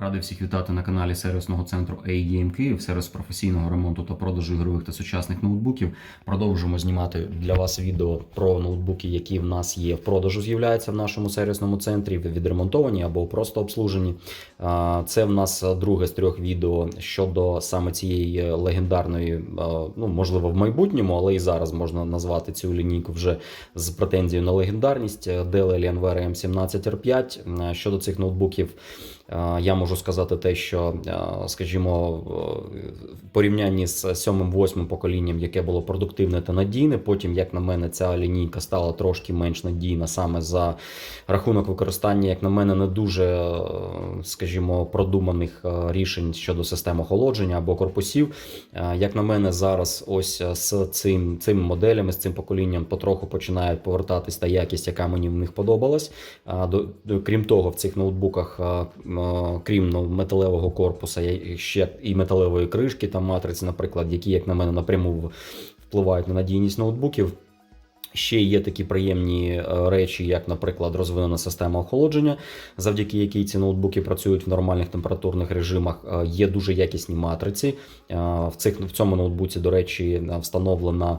Радий всіх вітати на каналі сервісного центру AGM Київ, сервіс професійного ремонту та продажу ігрових та сучасних ноутбуків. Продовжуємо знімати для вас відео про ноутбуки, які в нас є в продажу, з'являються в нашому сервісному центрі, відремонтовані або просто обслужені. Це в нас друге з трьох відео щодо саме цієї легендарної, ну можливо, в майбутньому, але і зараз можна назвати цю лінійку вже з претензією на легендарність Dell Alienware M17R5. Щодо цих ноутбуків. Е, Я можу сказати те, що, е, скажімо, в порівнянні з сьомим-восьмим поколінням, яке було продуктивне та надійне, потім, як на мене, ця лінійка стала трошки менш надійна саме за рахунок використання, як на мене, не дуже, е, скажімо, продуманих рішень щодо систем охолодження або корпусів. Як на мене, зараз ось з цим, цими моделями, з цим поколінням потроху починає повертатись та якість, яка мені в них подобалась. До- до- Крім того, в цих ноутбуках, крім ну, металевого корпуса, ще і металевої кришки та матриці, наприклад, які, як на мене, напряму впливають на надійність ноутбуків. Ще є такі приємні е, речі, як, наприклад, розвинена система охолодження, завдяки якій ці ноутбуки працюють в нормальних температурних режимах. Е, Є дуже якісні матриці. Е, В цих в цьому ноутбуці, до речі, встановлена.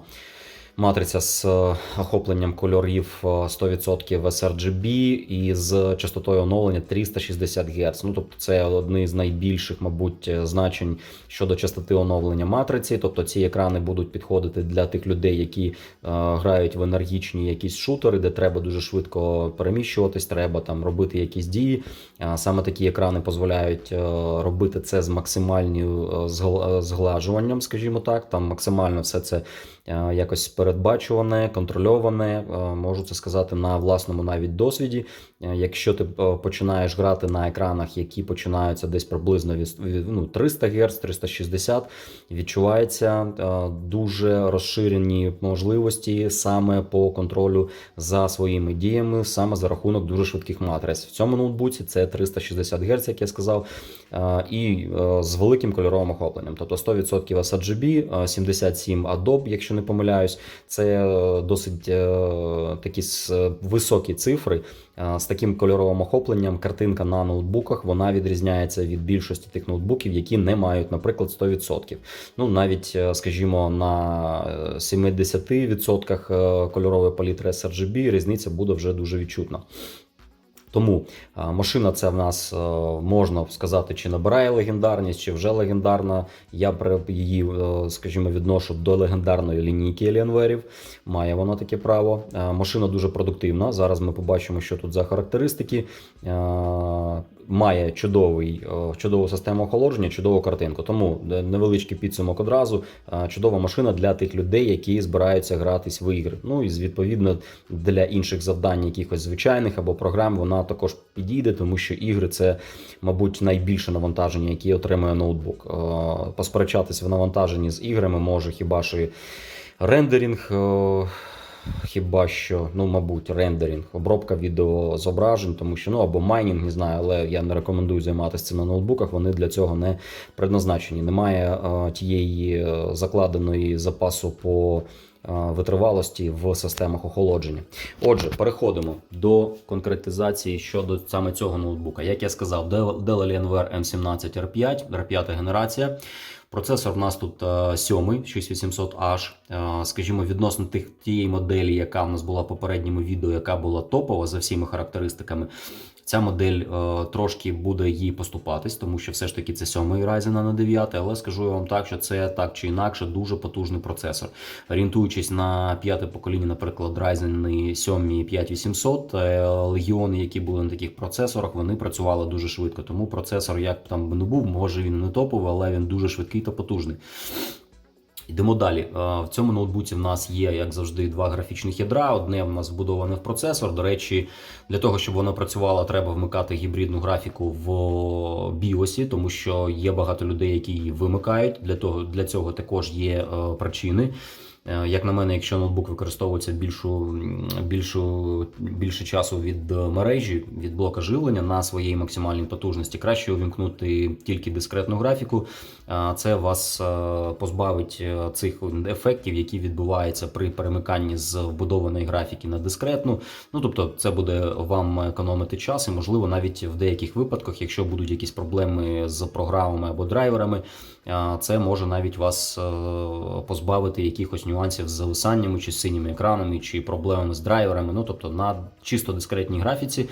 Матриця з е, охопленням кольорів е, 100% sRGB і з частотою оновлення 360 Гц. Ну, тобто це одне з найбільших, мабуть, е, значень щодо частоти оновлення матриці. Тобто ці екрани будуть підходити для тих людей, які е, грають в енергічні якісь шутери, де треба дуже швидко переміщуватись, треба там робити якісь дії. Е, Саме такі екрани дозволяють е, робити це з максимальним е, згла- зглажуванням, скажімо так. Там максимально все це е, якось передбачуване, контрольоване. е, Можу це сказати на власному навіть досвіді. Е, Якщо ти е, починаєш грати на екранах, які починаються десь приблизно від, ну, 300 Гц, 360, відчувається дуже розширені можливості саме по контролю за своїми діями, саме за рахунок дуже швидких матриць. В цьому ноутбуці це 360 Гц, як я сказав, і е, з великим кольоровим охопленням, тобто 100% sRGB, е, 77 Adobe, якщо не помиляюсь, це е, досить е, такі е, високі цифри. Е, З таким кольоровим охопленням картинка на ноутбуках вона відрізняється від більшості тих ноутбуків, які не мають, наприклад, 100%. Ну навіть, е, скажімо, на е, 70% е, кольорової палітри sRGB різниця буде вже дуже відчутна. Тому машина це в нас е, можна сказати, чи набирає легендарність, чи вже легендарна. Я її, е, скажімо, відношу до легендарної лінійки Alienware. Має вона таке право. Е, Машина дуже продуктивна. Зараз ми побачимо, що тут за характеристики. Має чудовий, чудову систему охолодження, чудову картинку. Тому невеличкий підсумок одразу. Чудова машина для тих людей, які збираються гратись в ігри. Ну і відповідно для інших завдань, якихось звичайних або програм, вона також підійде, тому що ігри це, мабуть, найбільше навантаження, яке отримує ноутбук. Е, Посперечатись в навантаженні з іграми може хіба що і рендеринг. е, Хіба що, ну, мабуть, рендеринг, обробка відеозображень, тому що ну або майнінг, не знаю, але я не рекомендую займатися цим на ноутбуках. Вони для цього не предназначені. Немає е, тієї закладеної запасу по витривалості в системах охолодження. Отже, переходимо до конкретизації щодо саме цього ноутбука. Як я сказав, Dell Alienware M17R5, R5 генерація. Процесор в нас тут е, сьомий 6800H. Е, Скажімо, відносно тих тієї моделі, яка в нас була в попередньому відео, яка була топова за всіма характеристиками. Ця модель е, трошки буде їй поступатись, тому що все ж таки це сьомий Ryzen а не 9, але скажу я вам так, що це так чи інакше дуже потужний процесор. Орієнтуючись на п'яте покоління, наприклад, Ryzen 7 5800, е, легіони, які були на таких процесорах, вони працювали дуже швидко. Тому процесор, як б там не був, може він не топовий, але він дуже швидкий та потужний. Йдемо далі. Е, В цьому ноутбуці в нас є, як завжди, два графічних ядра. Одне в нас вбудоване в процесор. До речі, для того, щоб воно працювало, треба вмикати гібридну графіку в BIOS, тому що є багато людей, які її вимикають. Для того для цього також є е, причини. Е, Як на мене, якщо ноутбук використовується більшу, більшу, більше часу від е, мережі, від блока живлення на своїй максимальній потужності, краще увімкнути тільки дискретну графіку. Е, Це вас позбавить цих ефектів, які відбуваються при перемиканні з вбудованої графіки на дискретну. Ну тобто, це буде вам економити час, і можливо, навіть в деяких випадках, якщо будуть якісь проблеми з програмами або драйверами, це може навіть вас е, позбавити якихось нюансів з зависаннями, чи з синіми екранами, чи проблемами з драйверами. Ну тобто на чисто дискретній графіці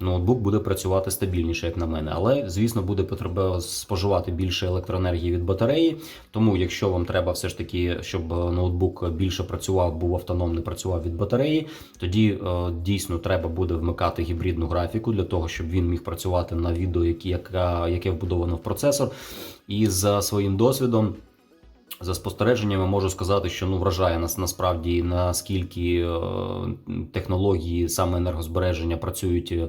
ноутбук буде працювати стабільніше, як на мене. Але, звісно, буде потреба споживати більше електроенергії від батареї. Тому, якщо вам треба все ж таки, щоб ноутбук більше працював, був автономний, працював від батареї, тоді е, дійсно треба буде вмикати гібридну графіку для того, щоб він міг працювати на відео, яке вбудовано в процесор. І за своїм досвідом. За спостереженнями можу сказати, що ну вражає нас насправді наскільки е, технології саме енергозбереження працюють е,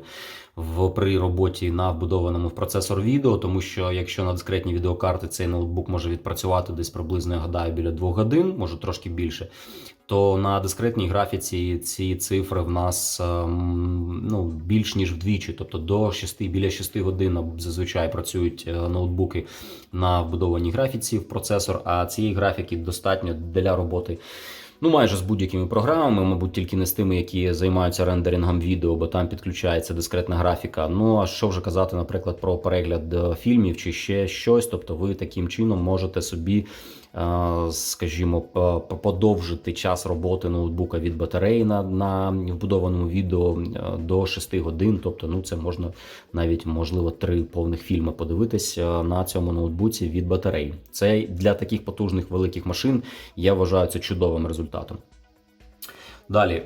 в при роботі на вбудованому в процесор відео, тому що якщо на дискретні відеокарти цей ноутбук може відпрацювати десь приблизно я гадаю біля 2 годин, може трошки більше. То на дискретній графіці ці цифри в нас ем, ну, більш ніж вдвічі, тобто до 6, біля 6 годин зазвичай працюють е, ноутбуки на вбудованій графіці в процесор, а цієї графіки достатньо для роботи. Ну, майже з будь-якими програмами, мабуть, тільки не з тими, які займаються рендерингом відео, бо там підключається дискретна графіка. Ну а що вже казати, наприклад, про перегляд е, фільмів чи ще щось. Тобто, ви таким чином можете собі, скажімо, п- п- подовжити час роботи ноутбука від батареї на, на вбудованому відео е, до 6 годин. Тобто, ну це можна навіть можливо три повних фільми подивитись е, на цьому ноутбуці від батареї. Це для таких потужних великих машин я вважаю це чудовим результатом. Далі е,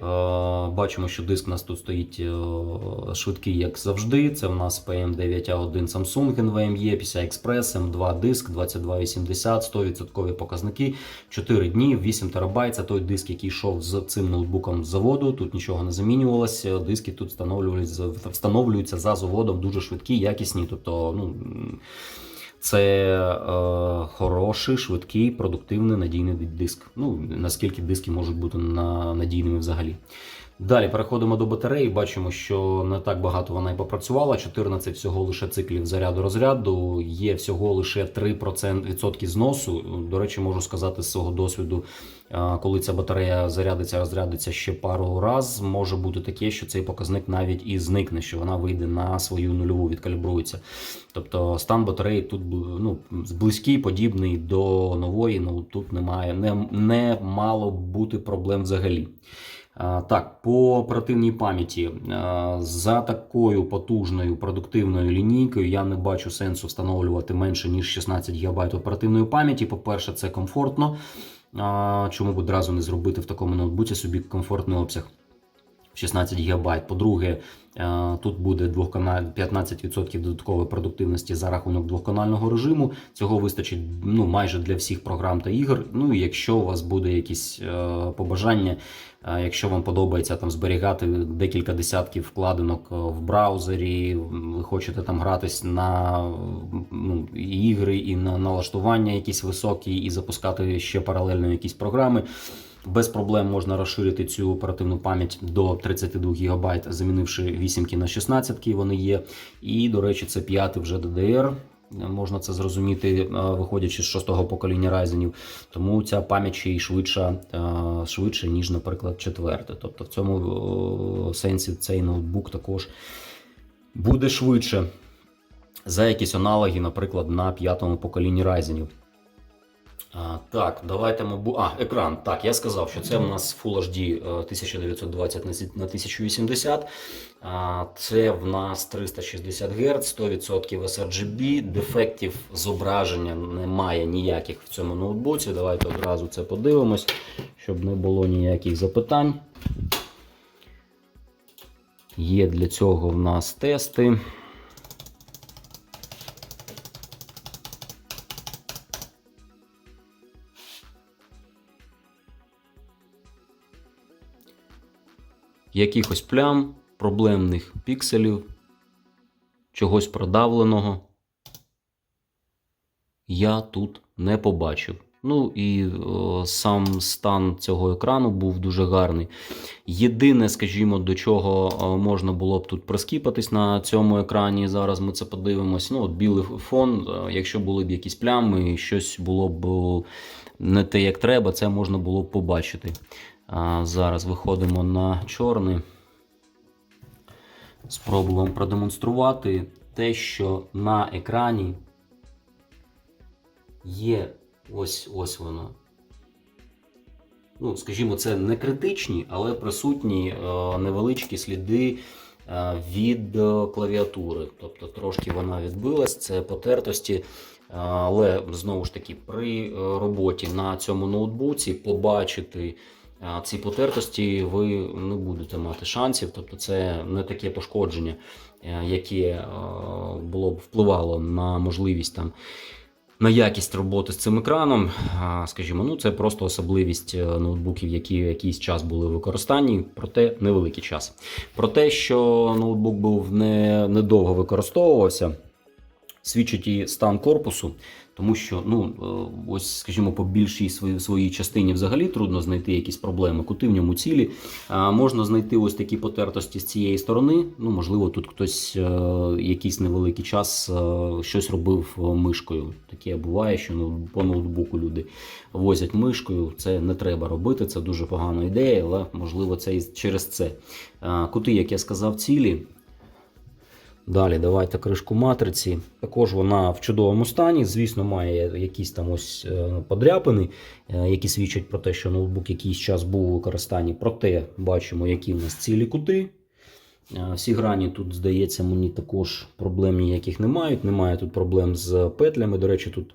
бачимо, що диск у нас тут стоїть е, швидкий, як завжди. Це в нас PM9A1 Samsung NVMe, PCI Express, M2 диск, 2280, 100% показники, 4 дні, 8 ТБ. Це той диск, який йшов з цим ноутбуком з заводу. Тут нічого не замінювалося. Диски тут встановлюються, встановлюються за заводом, дуже швидкі, якісні. Тобто, ну. Це е, хороший, швидкий, продуктивний, надійний диск. Ну, наскільки диски можуть бути на, надійними взагалі. Далі переходимо до батареї. Бачимо, що не так багато вона і попрацювала. 14 всього лише циклів заряду розряду. Є всього лише 3% відсотки зносу. До речі, можу сказати з свого досвіду, коли ця батарея зарядиться, розрядиться ще пару раз, може бути таке, що цей показник навіть і зникне, що вона вийде на свою нульову, відкалібрується. Тобто стан батареї тут ну, близький, подібний до нової. Ну тут немає, не, не мало бути проблем взагалі. Так, по оперативній пам'яті за такою потужною продуктивною лінійкою я не бачу сенсу встановлювати менше ніж 16 ГБ оперативної пам'яті. По-перше, це комфортно. Чому б одразу не зробити в такому ноутбуці собі комфортний обсяг? 16 ГБ. По-друге, е, тут буде двохканаль 15% додаткової продуктивності за рахунок двохканального режиму. Цього вистачить ну, майже для всіх програм та ігор. Ну і якщо у вас буде якісь е, побажання, е, якщо вам подобається там зберігати декілька десятків вкладинок в браузері, ви хочете там гратись на ну, ігри і на налаштування якісь високі, і запускати ще паралельно якісь програми. Без проблем можна розширити цю оперативну пам'ять до 32 ГБ, замінивши 8 на 16 вони є. І, до речі, це п'ятий вже DDR. Можна це зрозуміти, е, виходячи з шостого покоління Ryzen. Тому ця пам'ять ще й швидша, е, швидше, ніж, наприклад, четверте. Тобто в цьому е, сенсі цей ноутбук також буде швидше за якісь аналоги, наприклад, на п'ятому поколінні Ryzen. А, так, давайте ми бу... А, екран. Так, я сказав, що це в нас Full HD е, 1920 на 1080. А, це в нас 360 Гц, 100% sRGB. Дефектів зображення немає ніяких в цьому ноутбуці. Давайте одразу це подивимось, щоб не було ніяких запитань. Є для цього в нас тести. Якихось плям, проблемних пікселів, чогось продавленого я тут не побачив. Ну і о, сам стан цього екрану був дуже гарний. Єдине, скажімо, до чого о, можна було б тут прискіпатись на цьому екрані. Зараз ми це подивимось. Ну, от білий фон, е, якщо були б якісь плями, щось було б не те, як треба, це можна було б побачити. А зараз виходимо на чорний. Спробуємо продемонструвати те, що на екрані є ось ось воно. Ну, скажімо, це не критичні, але присутні е, невеличкі сліди е, від клавіатури. Тобто трошки вона відбилась, це потертості. Е, Але знову ж таки, при роботі на цьому ноутбуці побачити ці потертості ви не будете мати шансів. Тобто, це не таке пошкодження, е, яке е, було б впливало на можливість там на якість роботи з цим екраном. Скажімо, ну це просто особливість е, ноутбуків, які якийсь час були в використанні, проте невеликий час. Про те, що ноутбук був не, недовго використовувався, свідчить і стан корпусу. Тому що, ну, е, ось, скажімо, по більшій своїй, своїй частині взагалі трудно знайти якісь проблеми. Кути в ньому цілі. А, можна знайти ось такі потертості з цієї сторони. Ну, можливо, тут хтось е, якийсь невеликий час е, щось робив мишкою. Таке буває, що ну, по ноутбуку люди возять мишкою. Це не треба робити, це дуже погана ідея, але можливо це і через це. Кути, як я сказав, цілі. Далі давайте кришку матриці. Також вона в чудовому стані. Звісно, має якісь там ось е, подряпини, е, які свідчать про те, що ноутбук якийсь час був у використанні. Проте бачимо, які в нас цілі кути. Е, Всі грані тут, здається, мені також проблем ніяких не мають. Немає тут проблем з петлями. До речі, тут,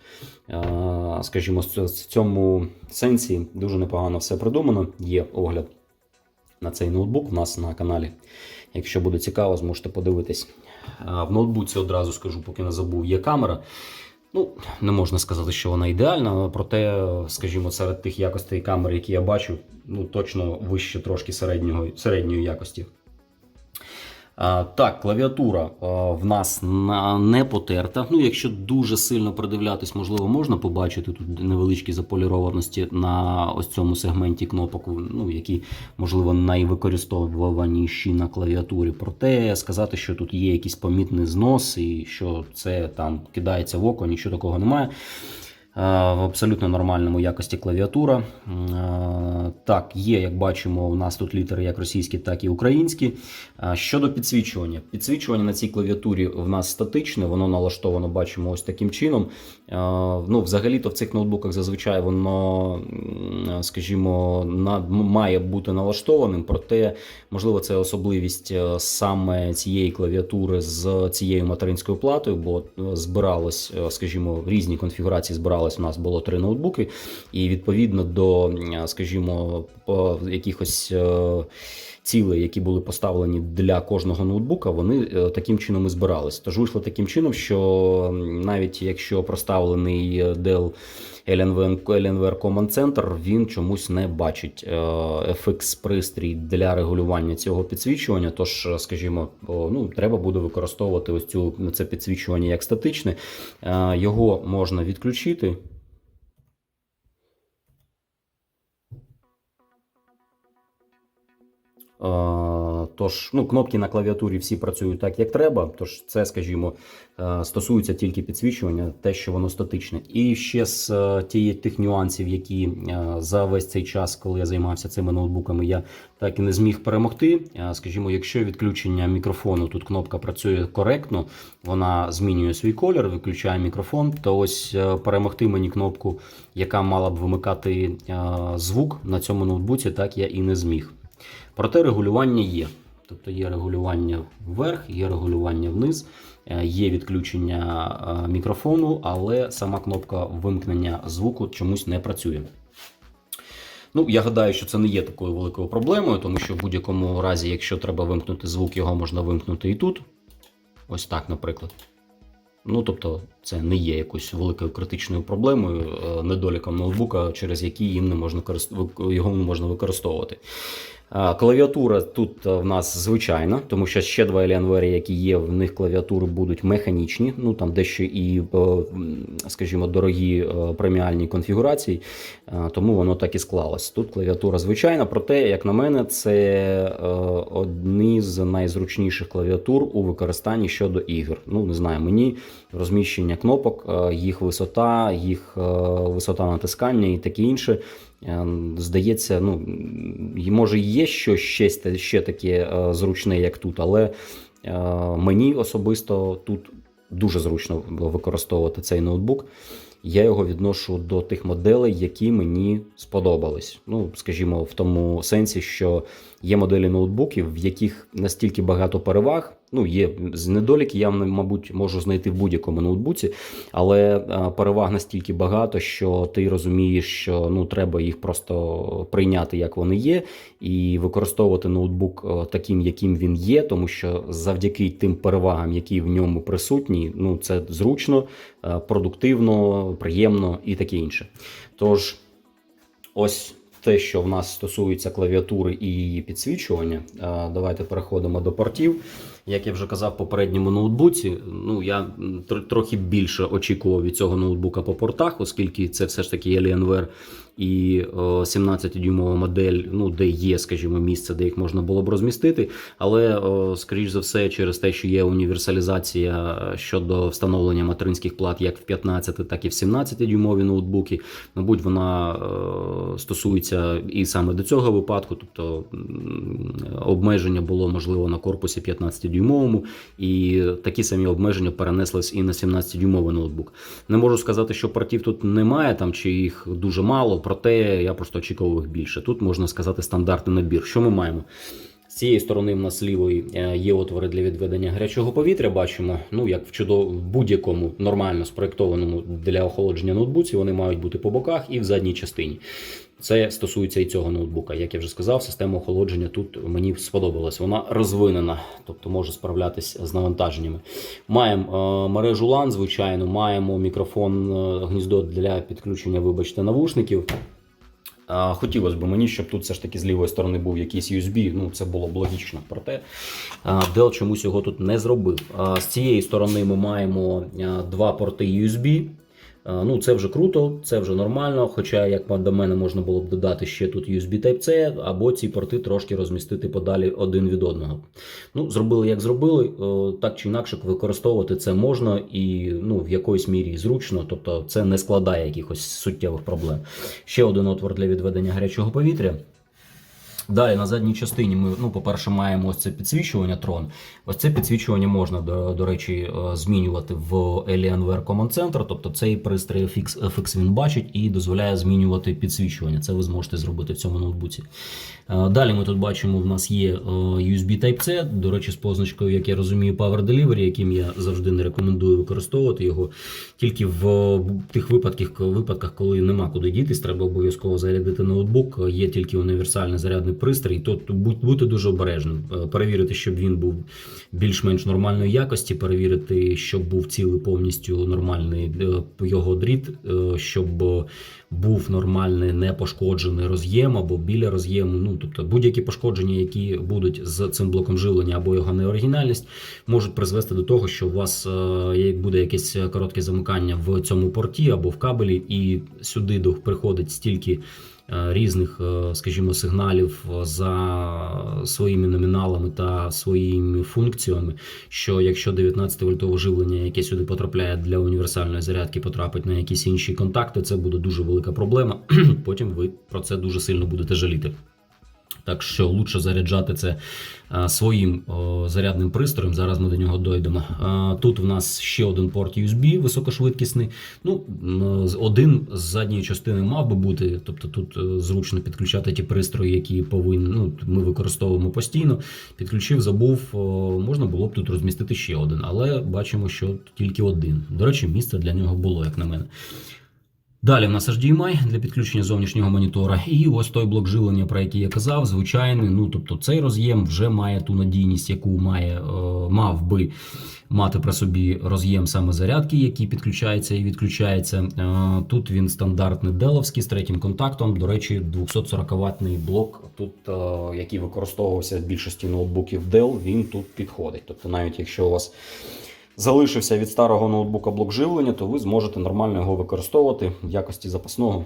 скажімо, в цьому сенсі дуже непогано все придумано. Є огляд на цей ноутбук у нас на каналі. Якщо буде цікаво, зможете подивитись. В ноутбуці одразу скажу, поки не забув, є камера. Ну, не можна сказати, що вона ідеальна, проте, скажімо, серед тих якостей камер, які я бачу, ну точно вище трошки середнього, середньої якості. Так, клавіатура в нас не потерта. Ну, якщо дуже сильно придивлятись, можливо, можна побачити тут невеличкі заполірованості на ось цьому сегменті кнопок, ну, які, можливо, найвикористовуваніші на клавіатурі. Проте сказати, що тут є якийсь помітний знос і що це там кидається в око, нічого такого немає. В абсолютно нормальному якості клавіатура. Так, є, як бачимо, у нас тут літери як російські, так і українські. Щодо підсвічування. Підсвічування на цій клавіатурі в нас статичне, воно налаштовано, бачимо, ось таким чином. Ну, Взагалі-то в цих ноутбуках зазвичай воно, скажімо, має бути налаштованим, проте, можливо, це особливість е, саме цієї клавіатури з цією материнською платою, бо е, збиралось, е, скажімо, різні конфігурації збиралось. У нас було три ноутбуки, і відповідно до, скажімо, якихось. Цілей, які були поставлені для кожного ноутбука, вони е, таким чином і збирались. Тож вийшло таким чином, що навіть якщо проставлений е, Dell Alienware Command Center, він чомусь не бачить е, FX пристрій для регулювання цього підсвічування. Тож, скажімо, ну, треба буде використовувати ось цю це підсвічування як статичне. Його можна відключити. Тож, ну, кнопки на клавіатурі всі працюють так, як треба. Тож, це, скажімо, е, стосується тільки підсвічування, те, що воно статичне. І ще з е, тих нюансів, які е, за весь цей час, коли я займався цими ноутбуками, я так і не зміг перемогти. Е, Скажімо, якщо відключення мікрофону, тут кнопка працює коректно, вона змінює свій колір, виключає мікрофон, то ось е, перемогти мені кнопку, яка мала б вимикати е, звук на цьому ноутбуці, так я і не зміг. Проте регулювання є. Тобто є регулювання вверх, є регулювання вниз, е, є відключення е, мікрофону, але сама кнопка вимкнення звуку чомусь не працює. Ну, я гадаю, що це не є такою великою проблемою, тому що в будь-якому разі, якщо треба вимкнути звук, його можна вимкнути і тут. Ось так, наприклад. Ну, тобто, це не є якоюсь великою критичною проблемою, е, недоліком ноутбука, через який їм не можна його не можна використовувати. Клавіатура тут е, в нас звичайна, тому що ще два Alienware, які є, в них клавіатури будуть механічні. Ну там дещо і, е, скажімо, дорогі е, преміальні конфігурації, тому воно так і склалось. Тут клавіатура звичайна, проте, як на мене, це одні з найзручніших клавіатур у використанні щодо ігор. Ну, не знаю, мені розміщення кнопок, їх висота, їх висота натискання і таке інше. Е, Здається, ну може є щось ще, ще таке е, зручне, як тут, але е, мені особисто тут дуже зручно використовувати цей ноутбук. Я його відношу до тих моделей, які мені сподобались. Ну, скажімо, в тому сенсі, що є моделі ноутбуків, в яких настільки багато переваг. Ну, є недоліки, я, мабуть, можу знайти в будь-якому ноутбуці, але е, переваг настільки багато, що ти розумієш, що ну треба їх просто прийняти, як вони є, і використовувати ноутбук е, таким, яким він є, тому що завдяки тим перевагам, які в ньому присутні, ну це зручно, е, продуктивно, приємно і таке інше. Тож, ось. Те, що в нас стосується клавіатури і її підсвічування, давайте переходимо до портів. Як я вже казав в попередньому ноутбуці, ну я трохи більше очікував від цього ноутбука по портах, оскільки це все ж таки Alienware і е, 17-дюймова модель, ну де є, скажімо, місце, де їх можна було б розмістити. Але, е, скоріш за все, через те, що є універсалізація щодо встановлення материнських плат як в 15, так і в 17-дюймові ноутбуки, мабуть, вона е, стосується і саме до цього випадку, тобто обмеження було можливо на корпусі 15-дюймовому, і такі самі обмеження перенеслись і на 17-дюймовий ноутбук. Не можу сказати, що портів тут немає там чи їх дуже мало, проте я просто очікував їх більше. Тут можна сказати стандартний набір. Що ми маємо? З цієї сторони в нас лівої е, є отвори для відведення гарячого повітря. Бачимо, ну як в чудово будь-якому нормально спроєктованому для охолодження ноутбуці, вони мають бути по боках і в задній частині. Це стосується і цього ноутбука. Як я вже сказав, система охолодження тут мені сподобалась. Вона розвинена, тобто може справлятися з навантаженнями. Маємо е, мережу LAN, звичайно, маємо мікрофон, е, гніздо для підключення, вибачте, навушників. Хотілося б мені, щоб тут все ж таки з лівої сторони був якийсь USB, ну це було б логічно. Проте Dell чомусь його тут не зробив. З цієї сторони ми маємо два порти USB. А, Ну, це вже круто, це вже нормально. Хоча, як до мене, можна було б додати ще тут USB Type-C, або ці порти трошки розмістити подалі один від одного. Ну, зробили як зробили, так чи інакше використовувати це можна і ну, в якоїсь мірі зручно, тобто це не складає якихось суттєвих проблем. Ще один отвор для відведення гарячого повітря. Далі на задній частині ми, ну, по-перше, маємо ось це підсвічування трон. Ось це підсвічування можна, до, до речі, е, змінювати в Alienware Command Center. Тобто цей пристрій FX, FX він бачить і дозволяє змінювати підсвічування. Це ви зможете зробити в цьому ноутбуці. Е, Далі ми тут бачимо, в нас є е, USB Type-C, до речі, з позначкою, як я розумію, Power Delivery, яким я завжди не рекомендую використовувати його. Тільки в тих випадках, випадках, коли нема куди дітись, треба обов'язково зарядити ноутбук. Є тільки універсальний зарядний пристрій, то будьте дуже обережним. Е, Перевірити, щоб він був більш-менш нормальної якості, перевірити, щоб був цілий повністю нормальний е, його дріт, е, щоб був нормальний непошкоджений роз'єм або біля роз'єму. Ну тобто будь-які пошкодження, які будуть з цим блоком живлення або його неоригінальність, можуть призвести до того, що у вас буде якесь коротке замикання в цьому порті або в кабелі, і сюди приходить стільки. Е, Різних, е, скажімо, сигналів за своїми номіналами та своїми функціями, що якщо 19 вольтове живлення, яке сюди потрапляє для універсальної зарядки, потрапить на якісь інші контакти, це буде дуже велика проблема. Потім ви про це дуже сильно будете жаліти. Так що лучше заряджати це своїм зарядним пристроєм. Зараз ми до нього дойдемо. Тут в нас ще один порт USB високошвидкісний. Ну, один з задньої частини мав би бути. Тобто тут е, зручно підключати ті пристрої, які повинні, ну, ми використовуємо постійно. Підключив, забув. можна було б тут розмістити ще один, але бачимо, що тільки один. До речі, місце для нього було, як на мене. Далі в нас HDMI для підключення зовнішнього монітора. І ось той блок живлення, про який я казав, звичайний. Ну тобто цей роз'єм вже має ту надійність, яку має, е, мав би мати при собі роз'єм саме зарядки, який підключається і відключається. Е, Тут він стандартний деловський з третім контактом. До речі, 240 ватний блок, тут, е, який використовувався в більшості ноутбуків Dell, він тут підходить. Тобто, навіть якщо у вас залишився від старого ноутбука блок живлення, то ви зможете нормально його використовувати в якості запасного.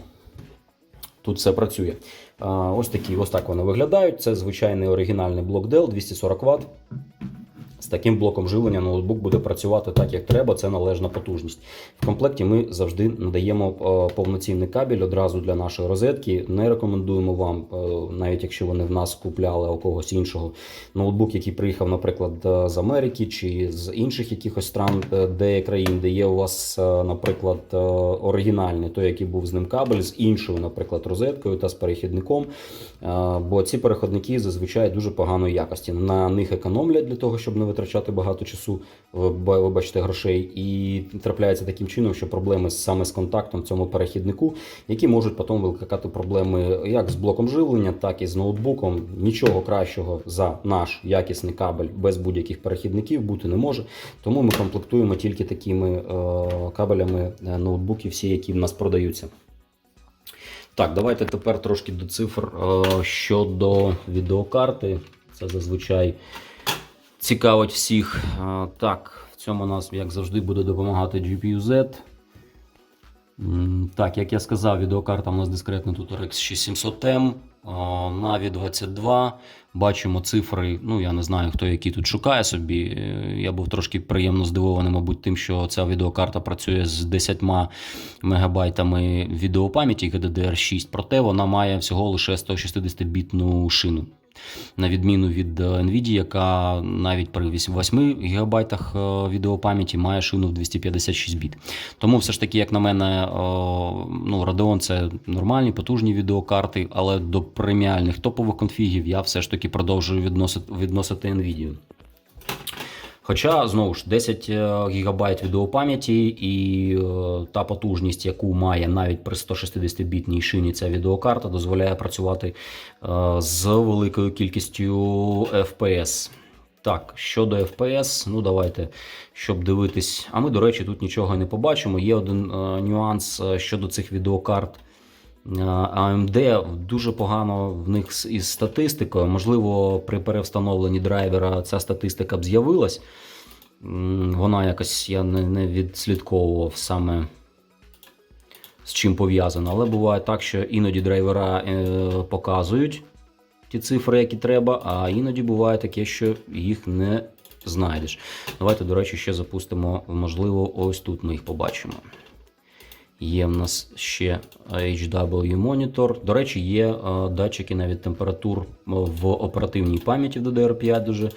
Тут все працює. Ось такі, ось так вони виглядають. Це звичайний оригінальний блок Dell 240 Вт. З таким блоком живлення ноутбук буде працювати так, як треба. Це належна потужність. В комплекті ми завжди надаємо е, повноцінний кабель одразу для нашої розетки. Не рекомендуємо вам, е, навіть якщо вони в нас купляли у когось іншого ноутбук, який приїхав, наприклад, е, з Америки чи з інших якихось стран, де країн, де є у вас, наприклад, оригінальний, той, який був з ним кабель, з іншою, наприклад, розеткою та з перехідником. Бо ці переходники зазвичай дуже поганої якості. На них економлять для того, щоб не витрачати багато часу, ви бачите, грошей. І трапляється таким чином, що проблеми саме з контактом цьому перехіднику, які можуть потім викликати проблеми як з блоком живлення, так і з ноутбуком. Нічого кращого за наш якісний кабель без будь-яких перехідників бути не може. Тому ми комплектуємо тільки такими е, кабелями е, ноутбуки, всі, які в нас продаються. Так, давайте тепер трошки до цифр е, щодо відеокарти. Це зазвичай цікавить всіх. Так, в цьому нас, як завжди, буде допомагати GPU-Z. Так, як я сказав, відеокарта у нас дискретна тут RX 6700M. е, Navi 22. Бачимо цифри. Ну, я не знаю, хто які тут шукає собі. Е, Я був трошки приємно здивований, мабуть, тим, що ця відеокарта працює з 10 мегабайтами відеопам'яті GDDR6, проте вона має всього лише 160-бітну шину. На відміну від е, Nvidia, яка навіть при 8 ГБ відеопам'яті має шину в 256 біт. Тому все ж таки, як на мене, е, ну, Radeon це нормальні, потужні відеокарти, але до преміальних топових конфігів я все ж таки продовжую відносити Nvidia. Хоча, знову ж, 10 ГБ відеопам'яті і е, та потужність, яку має навіть при 160-бітній шині ця відеокарта, дозволяє працювати е, з великою кількістю FPS. Так, щодо FPS, ну давайте, щоб дивитись. А ми, до речі, тут нічого не побачимо. Є один е, нюанс е, щодо цих відеокарт. Е, AMD дуже погано в них із статистикою. Можливо, при перевстановленні драйвера ця статистика б з'явилась. Вона якось я не, відслідковував саме з чим пов'язано. Але буває так, що іноді драйвера е, показують ті цифри, які треба, а іноді буває таке, що їх не знайдеш. Давайте, до речі, ще запустимо, можливо, ось тут ми їх побачимо. Є в нас ще HW монітор. До речі, є е, датчики навіть температур в оперативній пам'яті в DDR5 дуже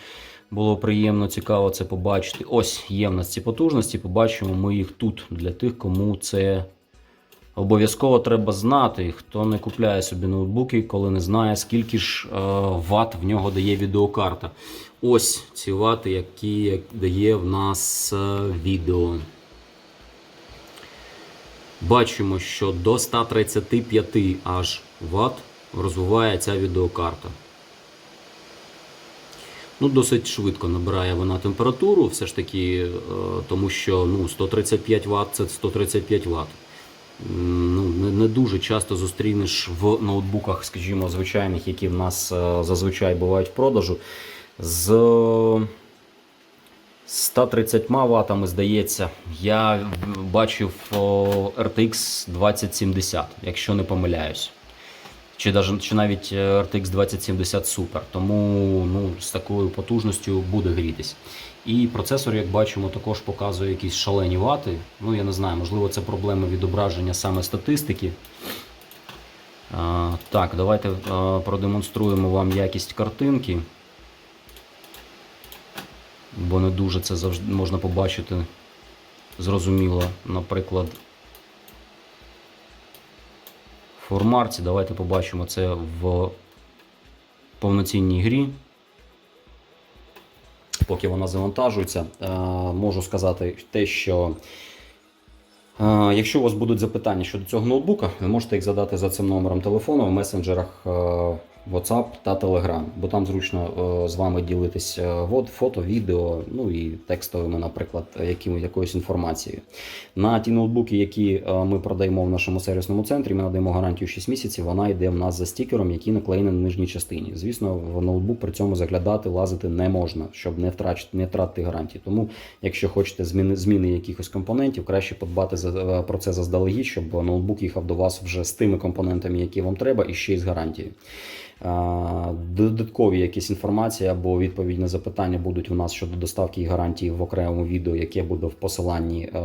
було приємно, цікаво це побачити. Ось є в нас ці потужності. Побачимо ми їх тут для тих, кому це обов'язково треба знати. Хто не купляє собі ноутбуки, коли не знає, скільки ж е, ват в нього дає відеокарта. Ось ці вати, які дає в нас е, відео. Бачимо, що до 135 аж Вт розвиває ця відеокарта. Ну, досить швидко набирає вона температуру, все ж таки, е, тому що ну, 135 Вт це 135 Вт. Ну, не, дуже часто зустрінеш в ноутбуках, скажімо, звичайних, які в нас е, зазвичай бувають в продажу. З 130 ватами, здається, я бачив RTX 2070, якщо не помиляюсь. Чи, даже, чи навіть е, RTX 2070 Super. Тому ну, з такою потужністю буде грітись. І процесор, як бачимо, також показує якісь шалені вати. Ну, я не знаю, можливо, це проблема відображення саме статистики. А, так, давайте продемонструємо вам якість картинки. Бо не дуже це завжди можна побачити зрозуміло, наприклад, в формарці. Давайте побачимо це в повноцінній грі. Поки вона завантажується, Е, можу сказати те, що Е, Якщо у вас будуть запитання щодо цього ноутбука, ви можете їх задати за цим номером телефону в месенджерах е, WhatsApp та Telegram, бо там зручно е, з вами ділитись е, фото, відео, ну і текстовими, наприклад, яким, якоюсь інформацією. На ті ноутбуки, які е, ми продаємо в нашому сервісному центрі, ми надаємо гарантію 6 місяців. Вона йде в нас за стікером, який наклеєний на нижній частині. Звісно, в ноутбук при цьому заглядати, лазити не можна, щоб не втрачити, не втратити гарантії. Тому, якщо хочете зміни, зміни якихось компонентів, краще подбати за, про це заздалегідь, щоб ноутбук їхав до вас вже з тими компонентами, які вам треба, і ще й з гарантією. Додаткові якісь інформації або відповідь на запитання будуть у нас щодо доставки і гарантії в окремому відео, яке буде в посиланні е,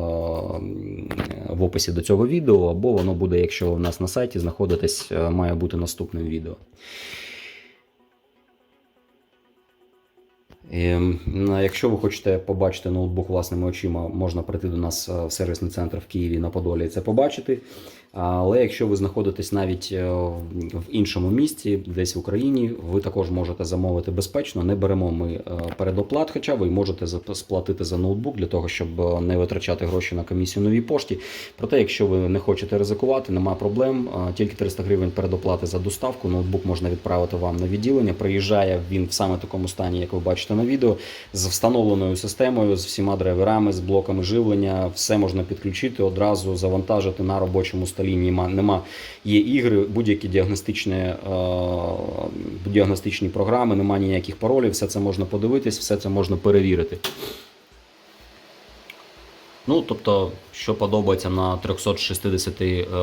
в описі до цього відео, або воно буде, якщо у нас на сайті знаходитесь, е, має бути наступним відео. Ем, Якщо ви хочете побачити ноутбук власними очима, можна прийти до нас е, в сервісний центр в Києві на Подолі і це побачити. Але якщо ви знаходитесь навіть е, в іншому місті, десь в Україні, ви також можете замовити безпечно. Не беремо ми е, передоплат, хоча ви можете сплатити за ноутбук для того, щоб не витрачати гроші на комісію новій пошті. Проте, якщо ви не хочете ризикувати, нема проблем. Тільки 300 гривень передоплати за доставку. Ноутбук можна відправити вам на відділення. Приїжджає він в саме такому стані, як ви бачите на відео, з встановленою системою, з всіма драйверами, з блоками живлення. Все можна підключити одразу, завантажити на робочому столі. Нема, нема є ігри, будь-які діагностичні, е, діагностичні програми, немає ніяких паролів. Все це можна подивитись, все це можна перевірити. Ну, тобто, що подобається на 360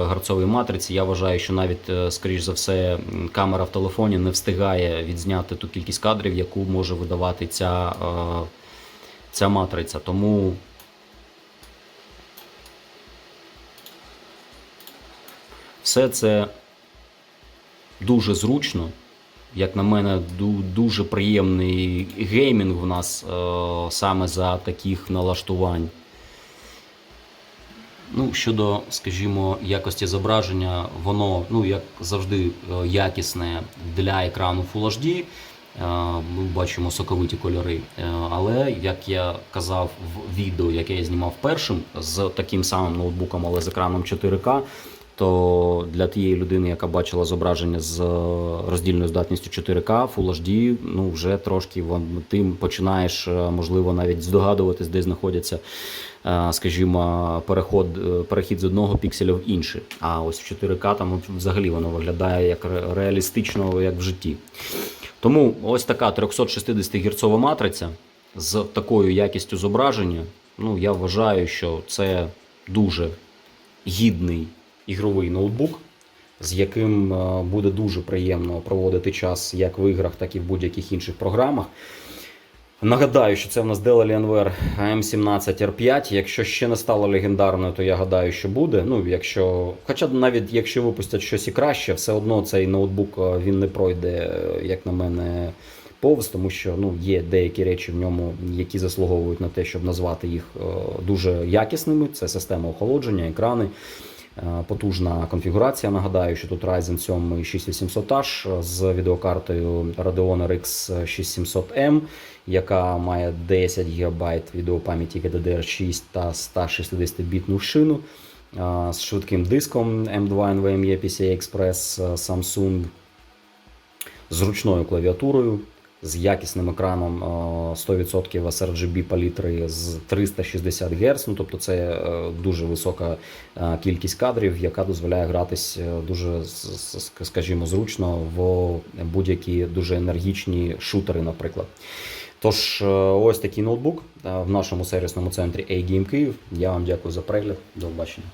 герцовій матриці, я вважаю, що навіть, е, скоріш за все, камера в телефоні не встигає відзняти ту кількість кадрів, яку може видавати ця, е, ця матриця. Тому все це дуже зручно. Як на мене, дуже приємний геймінг в нас е, саме за таких налаштувань. Ну, щодо, скажімо, якості зображення, воно, ну, як завжди, е, якісне для екрану Full HD. Е, Ми бачимо соковиті кольори. Е, Але, як я казав в відео, яке я знімав першим, з таким самим ноутбуком, але з екраном 4К, то для тієї людини, яка бачила зображення з роздільною здатністю 4К, Full HD, ну вже трошки вам- ти починаєш, можливо, навіть здогадуватись, де знаходяться, скажімо, переход, е, перехід з одного пікселя в інший. А ось в 4К там взагалі воно виглядає як реалістично, як в житті. Тому ось така 360 герцова матриця з такою якістю зображення. Ну, я вважаю, що це дуже гідний ігровий ноутбук, з яким е, буде дуже приємно проводити час як в іграх, так і в будь-яких інших програмах. Нагадаю, що це в нас Dell Alienware AM17R5. Якщо ще не стало легендарною, то я гадаю, що буде. Ну, якщо, хоча навіть якщо випустять щось і краще, все одно цей ноутбук е, він не пройде, е, як на мене, повз, тому що ну, є деякі речі в ньому, які заслуговують на те, щоб назвати їх е, дуже якісними. Це система охолодження, екрани. Потужна конфігурація. Нагадаю, що тут Ryzen 7 6800H з відеокартою Radeon RX 6700M, яка має 10 ГБ відеопам'яті GDDR6 та 160-бітну шину з швидким диском M2 NVMe PCI Express Samsung, з ручною клавіатурою, з якісним екраном е, 100% sRGB палітри з 360 Гц. Ну, тобто це е, дуже висока е, кількість кадрів, яка дозволяє гратись е, дуже, скажімо, зручно в будь-які дуже енергічні шутери, наприклад. Тож, е, ось такий ноутбук е, в нашому сервісному центрі A-Game Київ. Я вам дякую за перегляд. До побачення.